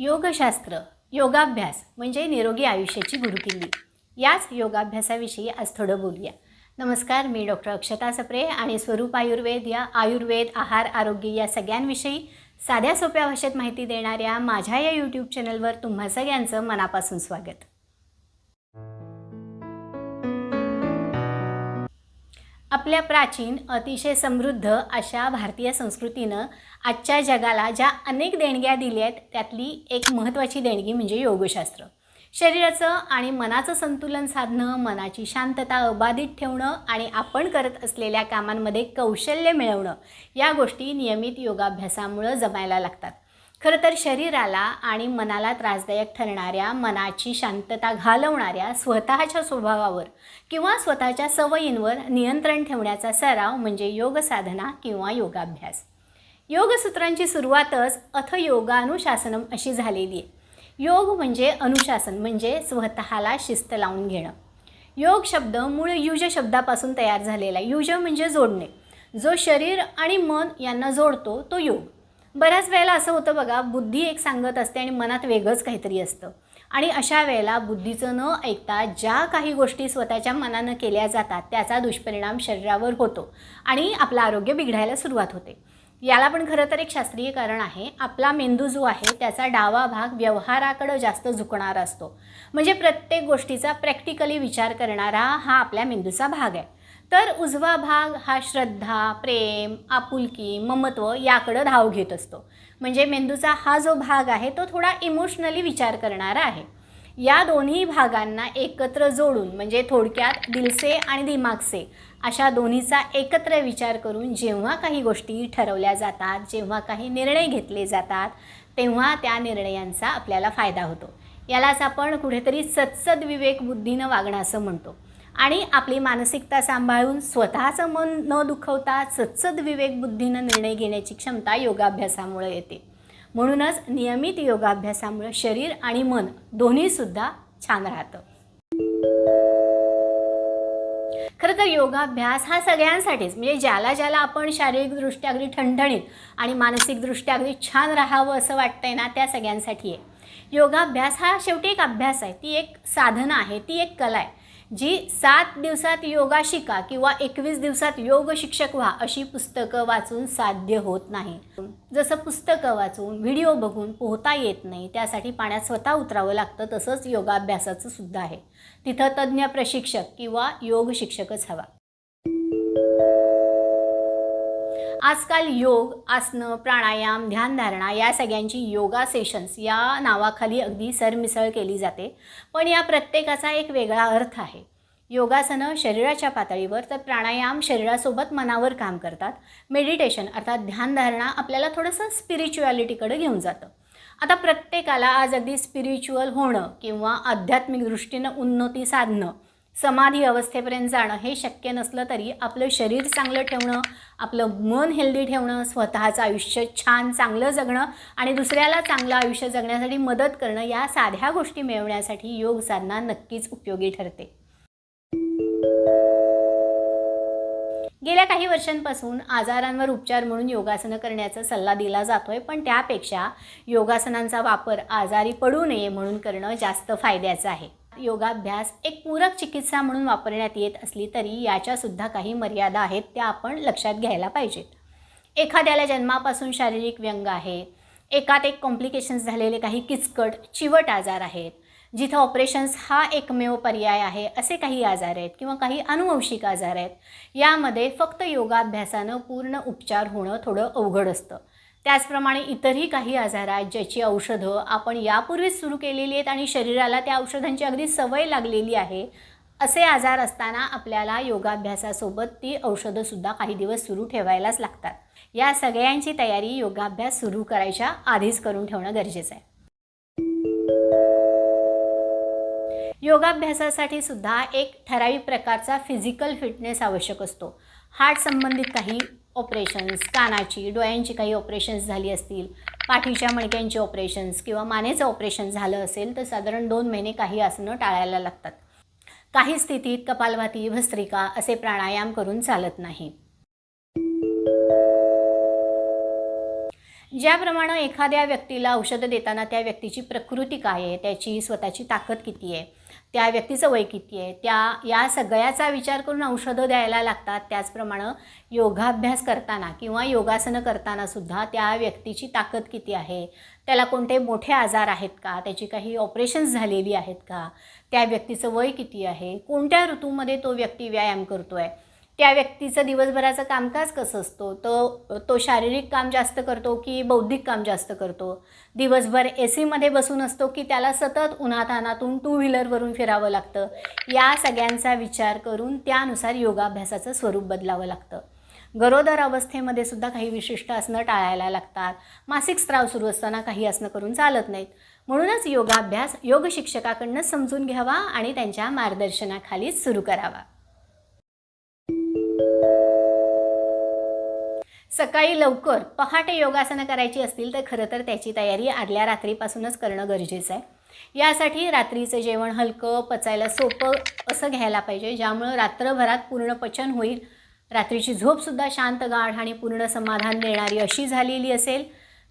योगशास्त्र योगाभ्यास म्हणजे निरोगी आयुष्याची गुरुकिल्ली. याच योगाभ्यासाविषयी आज थोडं बोलूया. नमस्कार मी डॉक्टर अक्षता सप्रे आणि स्वरूप आयुर्वेद या आयुर्वेद आहार आरोग्य या सगळ्यांविषयी साध्या सोप्या भाषेत माहिती देणाऱ्या माझ्या या यूट्यूब चॅनलवर तुम्हा सगळ्यांचं मनापासून स्वागत. आपल्या प्राचीन अतिशय समृद्ध अशा भारतीय संस्कृतीनं आजच्या जगाला ज्या अनेक देणग्या दिल्या आहेत त्यातली एक महत्त्वाची देणगी म्हणजे योगशास्त्र. शरीराचं आणि मनाचं संतुलन साधणं मनाची शांतता अबाधित ठेवणं आणि आपण करत असलेल्या कामांमध्ये कौशल्य मिळवणं या गोष्टी नियमित योगाभ्यासामुळं जमायला लागतात. खरं तर शरीराला आणि मनाला त्रासदायक ठरणाऱ्या मनाची शांतता घालवणाऱ्या स्वतःच्या स्वभावावर किंवा स्वतःच्या सवयींवर नियंत्रण ठेवण्याचा सराव म्हणजे योग साधना किंवा योगाभ्यास. योगसूत्रांची सुरुवातच अथ योगानुशासनम अशी झालेली आहे. योग म्हणजे अनुशासन म्हणजे स्वतःला शिस्त लावून घेणं. योग शब्द मूळ युज शब्दापासून तयार झालेला युज म्हणजे जोडणे. जो शरीर आणि मन यांना जोडतो तो योग. बऱ्याच वेळेला असं होतं बघा बुद्धी एक सांगत असते आणि मनात वेगळंच काहीतरी असतं. आणि अशा वेळेला बुद्धीचं न ऐकता ज्या काही गोष्टी स्वतःच्या मनानं केल्या जातात त्याचा दुष्परिणाम शरीरावर होतो आणि आपलं आरोग्य बिघडायला सुरुवात होते. याला पण खरं तर एक शास्त्रीय कारण आहे. आपला मेंदू जो आहे त्याचा डावा भाग व्यवहाराकडं जास्त झुकणारा असतो. म्हणजे प्रत्येक गोष्टीचा प्रॅक्टिकली विचार करणारा हा आपल्या मेंदूचा भाग आहे. तर उजवा भाग हा श्रद्धा प्रेम आपुलकी ममत्व याकडं धाव घेत असतो. म्हणजे मेंदूचा हा जो भाग आहे तो थोडा इमोशनली विचार करणारा आहे. या दोन्ही भागांना एकत्र जोडून म्हणजे थोडक्यात दिलसे आणि दिमागसे अशा दोन्हीचा एकत्र विचार करून जेव्हा काही गोष्टी ठरवल्या जातात जेव्हा काही निर्णय घेतले जातात तेव्हा त्या निर्णयांचा आपल्याला फायदा होतो. यालाच आपण कुठेतरी सत्सद विवेक बुद्धीनं वागणं असं म्हणतो. आणि आपली मानसिकता सांभाळून स्वतःचं मन न दुखवता सतसद विवेकबुद्धीनं निर्णय घेण्याची क्षमता योगाभ्यासामुळे येते. म्हणूनच नियमित योगाभ्यासामुळे शरीर आणि मन दोन्हीसुद्धा छान राहतं. खरं तर योगाभ्यास हा सगळ्यांसाठीच म्हणजे ज्याला ज्याला आपण शारीरिकदृष्ट्या अगदी ठणठणीत आणि मानसिकदृष्ट्या अगदी छान राहावं असं वाटतंय ना त्या सगळ्यांसाठी आहे. योगाभ्यास हा शेवटी एक अभ्यास आहे ती एक साधना आहे ती एक कला आहे. जी सात दिवसात योगा शिका किंवा एकवीस दिवसात योग शिक्षक व्हा अशी पुस्तकं वाचून साध्य होत नाही. जसं पुस्तकं वाचून व्हिडिओ बघून पोहता येत नाही त्यासाठी पाण्यात स्वतः उतरावं लागतं तसंच योगाभ्यासाचं सुद्धा आहे. तिथं तज्ज्ञ प्रशिक्षक किंवा योग शिक्षकच हवा. आजकाल योग आसनं प्राणायाम ध्यानधारणा या सगळ्यांची योगा सेशन्स या नावाखाली अगदी सरमिसळ केली जाते. पण या प्रत्येकाचा एक वेगळा अर्थ आहे. योगासनं शरीराच्या पातळीवर तर प्राणायाम शरीरासोबत मनावर काम करतात. मेडिटेशन अर्थात ध्यानधारणा आपल्याला थोडंसं स्पिरिच्युअलिटीकडं घेऊन जातं. आता प्रत्येकाला आज अगदी स्पिरिच्युअल होणं किंवा आध्यात्मिक दृष्टीनं उन्नती साधणं समाधी अवस्थेपर्यंत जाणं हे शक्य नसलं तरी आपलं शरीर चांगलं ठेवणं आपलं मन हेल्दी ठेवणं स्वतःचं आयुष्य छान चांगलं जगणं आणि दुसऱ्याला चांगलं आयुष्य जगण्यासाठी मदत करणं या साध्या गोष्टी मिळवण्यासाठी योग साधना नक्कीच उपयोगी ठरते. गेल्या काही वर्षांपासून आजारांवर उपचार म्हणून योगासनं करण्याचा सल्ला दिला जातोय पण त्यापेक्षा योगासनांचा वापर आजारी पडू नये म्हणून करणं जास्त फायद्याचं आहे. योगाभ्यास एक पूरक चिकित्सा म्हणून वापरण्यात येत असली तरी याच्यासुद्धा काही मर्यादा आहेत त्या आपण लक्षात घ्यायला पाहिजेत. एखाद्याला जन्मापासून शारीरिक व्यंग आहे एकात एक कॉम्प्लिकेशन्स झालेले काही किचकट चिवट आजार आहेत जिथं ऑपरेशन्स हा एकमेव पर्याय आहे असे काही आजार आहेत किंवा काही अनुवंशिक आजार आहेत यामध्ये फक्त योगाभ्यासानं पूर्ण उपचार होणं थोडं अवघड असतं. त्याचप्रमाणे इतरही काही आजार आहेत ज्याची औषधं आपण यापूर्वीच सुरू केलेली आहेत आणि शरीराला त्या औषधांची अगदी सवय लागलेली आहे असे आजार असताना आपल्याला योगाभ्यासासोबत ती औषधंसुद्धा काही दिवस सुरू ठेवायलाच लागतात. या सगळ्यांची तयारी योगाभ्यास सुरू करायच्या आधीच करून ठेवणं गरजेचं आहे. योगाभ्यासासाठी सुद्धा एक ठराविक प्रकारचा फिजिकल फिटनेस आवश्यक असतो. हार्ट संबंधित काही ऑपरेशन्स कानाची डोळ्यांची काही ऑपरेशन्स झाली असतील पाठीच्या मणक्यांची ऑपरेशन्स किंवा मानेचं ऑपरेशन झालं असेल तर साधारण दोन महिने काही आसनं टाळायला लागतात. काही स्थितीत कपालभाती भस्त्रिका असे प्राणायाम करून चालत नाही. ज्याप्रमाणे एखाद्या व्यक्तीला औषधं देताना त्या व्यक्तीची प्रकृती काय आहे त्याची स्वतःची ताकद किती आहे त्या व्यक्तीचं वय किती आहे? त्या या सगळ्याचा विचार करून औषधं द्यायला लागतात. त्याचप्रमाणे योगाभ्यास करताना किंवा योगासनं करताना सुद्धा त्या व्यक्तीची ताकद किती आहे? त्याला कोणते मोठे आजार आहेत का? त्याची काही ऑपरेशन्स झालेली आहेत का? त्या व्यक्तीचं वय किती आहे? कोणत्या ऋतूमध्ये तो व्यक्ती व्यायाम करतो आहे त्या व्यक्तीचं दिवसभराचं कामकाज कसं असतो? तो तो शारीरिक काम जास्त करतो की बौद्धिक काम जास्त करतो? दिवसभर ए सीमध्ये बसून असतो की त्याला सतत उन्हातानातून टू व्हीलरवरून फिरावं लागतं? या सगळ्यांचा विचार करून त्यानुसार योगाभ्यासाचं स्वरूप बदलावं लागतं. गरोदर अवस्थेमध्ये सुद्धा काही विशिष्ट आसनं टाळायला लागतात. मासिक स्त्राव सुरू असताना काही आसनं करून चालत नाहीत. म्हणूनच योगाभ्यास योग शिक्षकाकडनं समजून घ्यावा आणि त्यांच्या मार्गदर्शनाखालीच सुरू करावा. सकाळी लवकर पहाटे योगासनं करायची असतील तर खरं तर त्याची तयारी आदल्या रात्रीपासूनच करणं गरजेचं आहे. यासाठी रात्रीचं जेवण हलकं पचायला सोपं असं घ्यायला पाहिजे ज्यामुळं रात्रभरात पूर्ण पचन होईल. रात्रीची झोपसुद्धा शांत गाढ आणि पूर्ण समाधान देणारी अशी झालेली असेल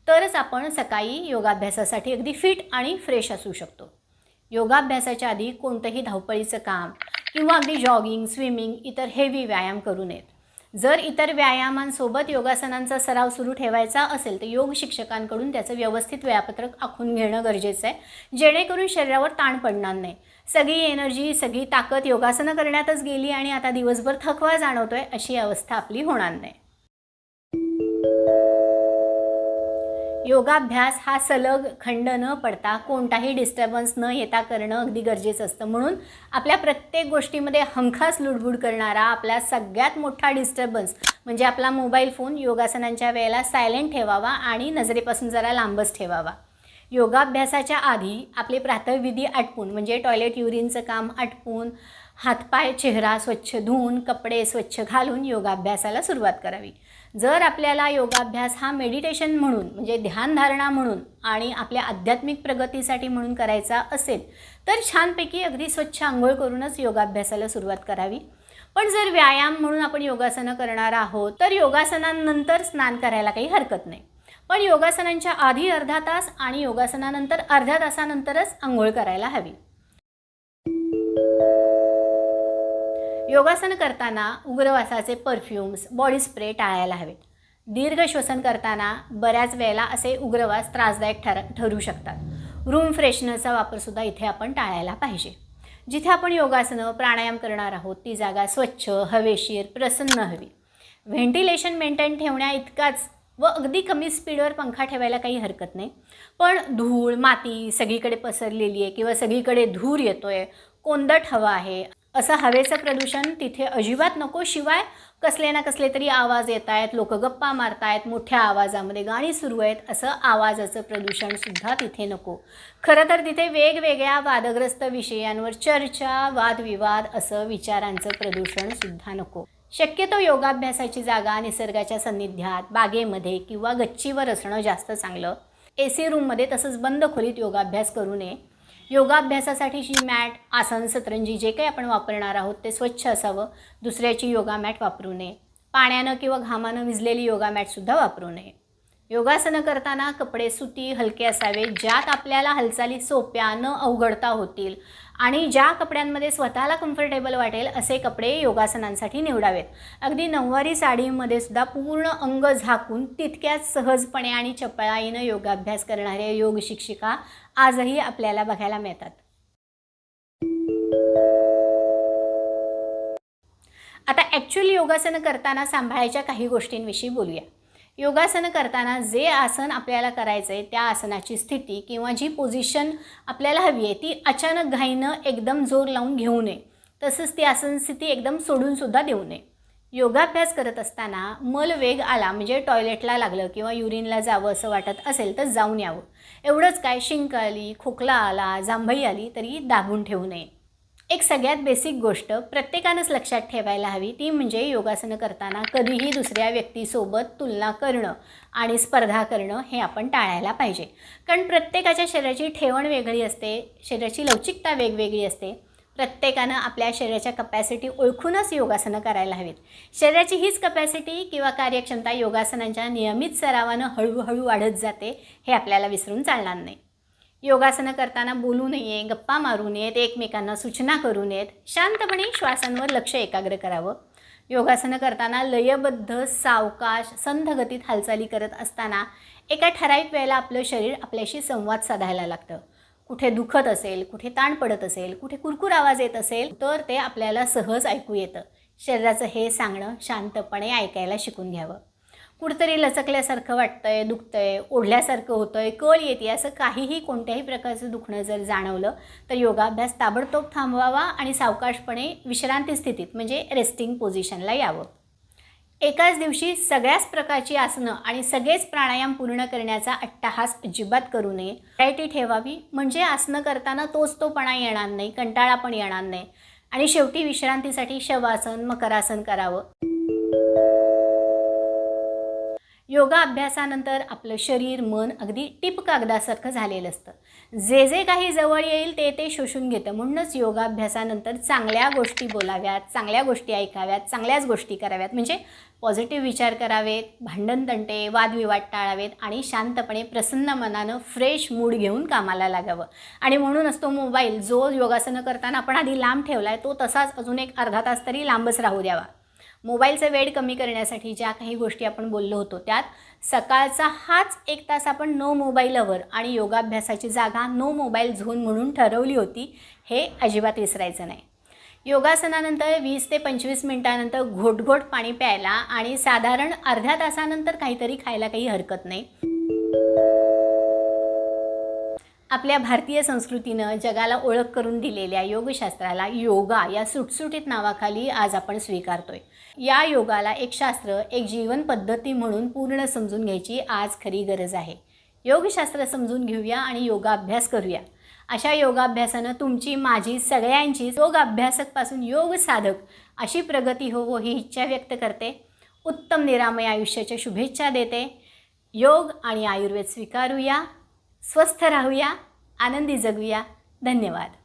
तरच आपण सकाळी योगाभ्यासासाठी अगदी फिट आणि फ्रेश असू शकतो. योगाभ्यासाच्या आधी कोणतंही धावपळीचं काम किंवा अगदी जॉगिंग स्विमिंग इतर हेवी व्यायाम करू नयेत. जर इतर व्यायामांसोबत योगासनांचा सराव सुरू ठेवायचा असेल तर योग शिक्षकांकडून त्याचं व्यवस्थित वेळापत्रक आखून घेणं गरजेचं आहे. जेणेकरून शरीरावर ताण पडणार नाही. सगळी एनर्जी सगळी ताकद योगासनं करण्यातच गेली आणि आता दिवसभर थकवा जाणवतोय अशी अवस्था आपली होणार नाही. योगाभ्यास हा सलग खंड न पडता कोणताही डिस्टर्बन्स न येता करणं अगदी गरजेचं असतं. म्हणून आपल्या प्रत्येक गोष्टीमध्ये हमखास लुडबुड करणारा आपला सगळ्यात मोठा डिस्टर्बन्स म्हणजे आपला मोबाईल फोन योगासनांच्या वेळेला सायलेंट ठेवावा आणि नजरेपासून जरा लांबच ठेवावा. योगाभ्यासाच्या आधी आपले प्रातविधी आटपून म्हणजे टॉयलेट युरिनचं काम आटपून हातपाय चेहरा स्वच्छ धुवून कपडे स्वच्छ घालून योगाभ्यासाला सुरुवात करावी. जर आपल्याला योगाभ्यास हा मेडिटेशन म्हणून म्हणजे ध्यानधारणा म्हणून आणि आपल्या आध्यात्मिक प्रगतीसाठी म्हणून करायचा असेल तर छानपैकी अगदी स्वच्छ आंघोळ करूनच योगाभ्यासाला सुरुवात करावी. पण जर व्यायाम म्हणून आपण योगासनं करणार आहोत तर योगासनांनंतर स्नान करायला काही हरकत नाही. पण योगासनांच्या आधी अर्धा तास आणि योगासनानंतर अर्ध्या तासानंतरच आंघोळ करायला हवी. योगासन करताना उग्रवासाचे परफ्युम्स बॉडी स्प्रे टाळायला हवेत. दीर्घ श्वसन करताना बऱ्याच वेळेला असे उग्रवास त्रासदायक ठर ठरू शकतात. रूम फ्रेशनरचा वापरसुद्धा इथे आपण टाळायला पाहिजे. जिथे आपण योगासनं प्राणायाम करणार आहोत ती जागा स्वच्छ हवेशीर प्रसन्न हवी. व्हेंटिलेशन मेंटेन ठेवण्या इतकाच व अगदी कमी स्पीडवर पंखा ठेवायला काही हरकत नाही. पण धूळ माती सगळीकडे पसरलेली आहे किंवा सगळीकडे धूर येतो आहे कोंदट हवा आहे असं हवेचं प्रदूषण तिथे अजिबात नको. शिवाय कसले ना कसले तरी आवाज येत आहेत लोक गप्पा मारतायत मोठ्या आवाजामध्ये गाणी सुरू आहेत असं आवाजाचं प्रदूषणसुद्धा तिथे नको. खरं तर तिथे वेगवेगळ्या वादग्रस्त विषयांवर चर्चा वादविवाद असं विचारांचं प्रदूषणसुद्धा नको. शक्यतो योगाभ्यासाची जागा निसर्गाच्या सान्निध्यात बागेमध्ये किंवा गच्चीवर असणं जास्त चांगलं. ए सी रूममध्ये तसंच बंद खोलीत योगाभ्यास करू नये. योगाभ्यासासाठीची मॅट आसन सतरंजी जे काही आपण वापरणार आहोत ते स्वच्छ असावं. दुसऱ्याची योगा मॅट वापरू नये. पाण्यानं किंवा घामानं विजलेली योगा मॅटसुद्धा वापरू नये. योगासनं करताना कपडे सुती हलके असावे ज्यात आपल्याला हालचाली सोप्या न अवघडता होतील. आणि ज्या कपड्यांमध्ये स्वतःला कम्फर्टेबल वाटेल असे कपडे योगासनांसाठी निवडावेत. अगदी नऊवारी साडीमध्ये सुद्धा पूर्ण अंग झाकून तितक्याच सहजपणे आणि चपळाईनं योगाभ्यास करणाऱ्या योग शिक्षिका आजही आपल्याला बघायला मिळतात. आता ॲक्च्युअली योगासनं करताना सांभाळायच्या काही गोष्टींविषयी बोलूया. योगासनं करताना जे आसन आपल्याला करायचं आहे त्या आसनाची स्थिती किंवा जी पोझिशन आपल्याला हवी आहे ती अचानक घाईनं एकदम जोर लावून घेऊ नये. तसंच ती आसन स्थिती एकदम सोडूनसुद्धा देऊ नये. योगाभ्यास करत असताना मल वेग आला म्हणजे टॉयलेटला लागलं किंवा युरिनला जावं असं वाटत असेल तर जाऊन यावं. एवढंच काय शिंक आली खोकला आला जांभई आली तरी दाबून ठेवू नये. एक सगळ्यात बेसिक गोष्ट प्रत्येकानंच लक्षात ठेवायला हवी ती म्हणजे योगासनं करताना कधीही दुसऱ्या व्यक्तीसोबत तुलना करणं आणि स्पर्धा करणं हे आपण टाळायला पाहिजे. कारण प्रत्येकाच्या शरीराची ठेवण वेगळी असते शरीराची लवचिकता वेगवेगळी असते. प्रत्येकानं आपल्या शरीराच्या कपॅसिटी ओळखूनच योगासनं करायला हवीत. शरीराची हीच कपॅसिटी किंवा कार्यक्षमता योगासनांच्या नियमित सरावानं हळूहळू वाढत जाते हे आपल्याला विसरून चालणार नाही. योगासनं करताना बोलू नये गप्पा मारू नयेत एकमेकांना सूचना करू नयेत शांतपणे श्वासांवर लक्ष एकाग्र करावं. योगासनं करताना लयबद्ध सावकाश संधगतीत हालचाली करत असताना एका ठराविक वेळेला आपलं शरीर आपल्याशी संवाद साधायला लागतं. कुठे दुखत असेल कुठे ताण पडत असेल कुठे कुरकुर आवाज येत असेल तर ते आपल्याला सहज ऐकू येतं. शरीराचं हे सांगणं शांतपणे ऐकायला शिकून घ्यावं. कुठंतरी लचकल्यासारखं वाटतंय दुखतंय ओढल्यासारखं होतंय कळ येते असं काहीही कोणत्याही प्रकारचं दुखणं जर जाणवलं तर योगाभ्यास ताबडतोब थांबवावा आणि सावकाशपणे विश्रांती स्थितीत म्हणजे रेस्टिंग पोझिशनला यावं. एकाच दिवशी सगळ्याच प्रकारची आसनं आणि सगळेच प्राणायाम पूर्ण करण्याचा अट्टाहास अजिबात करू नये. व्हरायटी ठेवावी म्हणजे आसनं करताना तोच तोपणा येणार नाही कंटाळा पण येणार नाही. आणि शेवटी विश्रांतीसाठी शवासन मकरासन करावं. योगा अभ्यासानंतर आपलं शरीर मन अगदी टिप कागदासारखं झालेलं असतं. जे जे काही जवळ येईल ते ते शोषून घेतं. म्हणूनच योगाभ्यासानंतर चांगल्या गोष्टी बोलाव्यात चांगल्या गोष्टी ऐकाव्यात चांगल्याच गोष्टी कराव्यात. म्हणजे पॉझिटिव्ह विचार करावेत भांडण तंटे वादविवाद टाळावेत आणि शांतपणे प्रसन्न मनानं फ्रेश मूड घेऊन कामाला लागावं. आणि म्हणूनच तो मोबाईल जो योगासनं करताना आपण आधी लांब ठेवला आहे तो तसाच अजून एक अर्धा तास तरी लांबच राहू द्यावा. मोबाईलचा वेळ कमी करण्यासाठी ज्या काही गोष्टी आपण बोललो होतो त्यात सकाळचा हाच एक तास आपण नो मोबाईलवर आणि योगाभ्यासाची जागा नो मोबाईल झोन म्हणून ठरवली होती हे अजिबात विसरायचं नाही. योगासनानंतर वीस ते पंचवीस मिनटानंतर घोटघोट पाणी प्यायला आणि साधारण अर्ध्या तासानंतर काहीतरी खायला काही हरकत नाही. आपल्या भारतीय संस्कृतीनं जगाला ओळख करून दिलेल्या योगशास्त्राला योगा या सुटसुटीत नावाखाली आज आपण स्वीकारतोय. या योगाला एक शास्त्र एक जीवन पद्धती म्हणून पूर्ण समजून घ्यायची आज खरी गरज आहे. योगशास्त्र समजून घेऊया आणि योगाभ्यास करूया. अशा योगाभ्यासानं तुमची माझी सगळ्यांची योगाभ्यासकपासून योग साधक अशी प्रगती होवो ही इच्छा व्यक्त करते. उत्तम निरामय आयुष्याच्या शुभेच्छा देते. योग आणि आयुर्वेद स्वीकारूया स्वस्थ राहूया आनंदी जगूया. धन्यवाद.